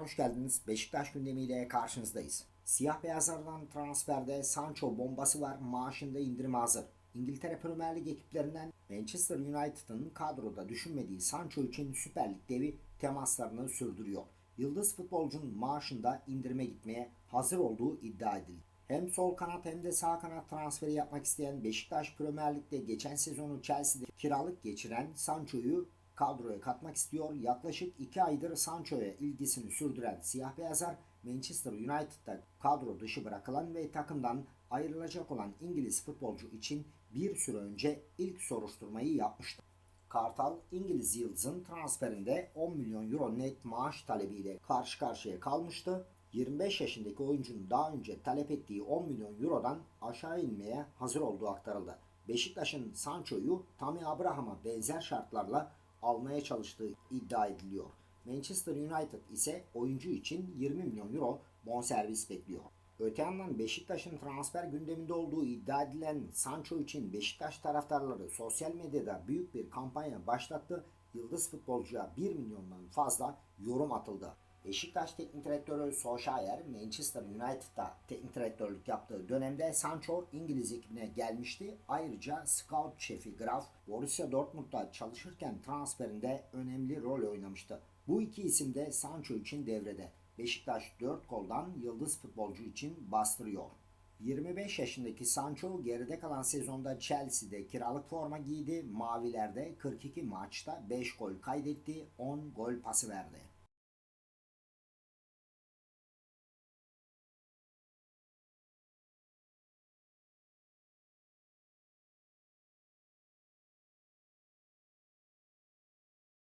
hoş geldiniz. Beşiktaş gündemiyle karşınızdayız. Siyah beyazlardan transferde Sancho bombası var. Maaşında indirim hazır. İngiltere Premier Lig ekiplerinden Manchester United'ın kadroda düşünmediği Sancho için Süper Lig devi temaslarını sürdürüyor. Yıldız futbolcunun maaşında indirime gitmeye hazır olduğu iddia edildi. Hem sol kanat hem de sağ kanat transferi yapmak isteyen Beşiktaş Premier Lig'de geçen sezonu Chelsea'de kiralık geçiren Sancho'yu kadroya katmak istiyor. Yaklaşık 2 aydır Sancho'ya ilgisini sürdüren siyah beyazlar Manchester United'da kadro dışı bırakılan ve takımdan ayrılacak olan İngiliz futbolcu için bir süre önce ilk soruşturmayı yapmıştı. Kartal İngiliz Yıldız'ın transferinde 10 milyon euro net maaş talebiyle karşı karşıya kalmıştı. 25 yaşındaki oyuncunun daha önce talep ettiği 10 milyon eurodan aşağı inmeye hazır olduğu aktarıldı. Beşiktaş'ın Sancho'yu Tammy Abraham'a benzer şartlarla almaya çalıştığı iddia ediliyor. Manchester United ise oyuncu için 20 milyon euro bonservis bekliyor. Öte yandan Beşiktaş'ın transfer gündeminde olduğu iddia edilen Sancho için Beşiktaş taraftarları sosyal medyada büyük bir kampanya başlattı. Yıldız futbolcuya 1 milyondan fazla yorum atıldı. Beşiktaş teknik direktörü Solskjaer Manchester United'da teknik direktörlük yaptığı dönemde Sancho İngiliz ekibine gelmişti. Ayrıca scout şefi Graf Borussia Dortmund'da çalışırken transferinde önemli rol oynamıştı. Bu iki isim de Sancho için devrede. Beşiktaş 4 goldan yıldız futbolcu için bastırıyor. 25 yaşındaki Sancho geride kalan sezonda Chelsea'de kiralık forma giydi. Mavilerde 42 maçta 5 gol kaydetti, 10 gol pası verdi.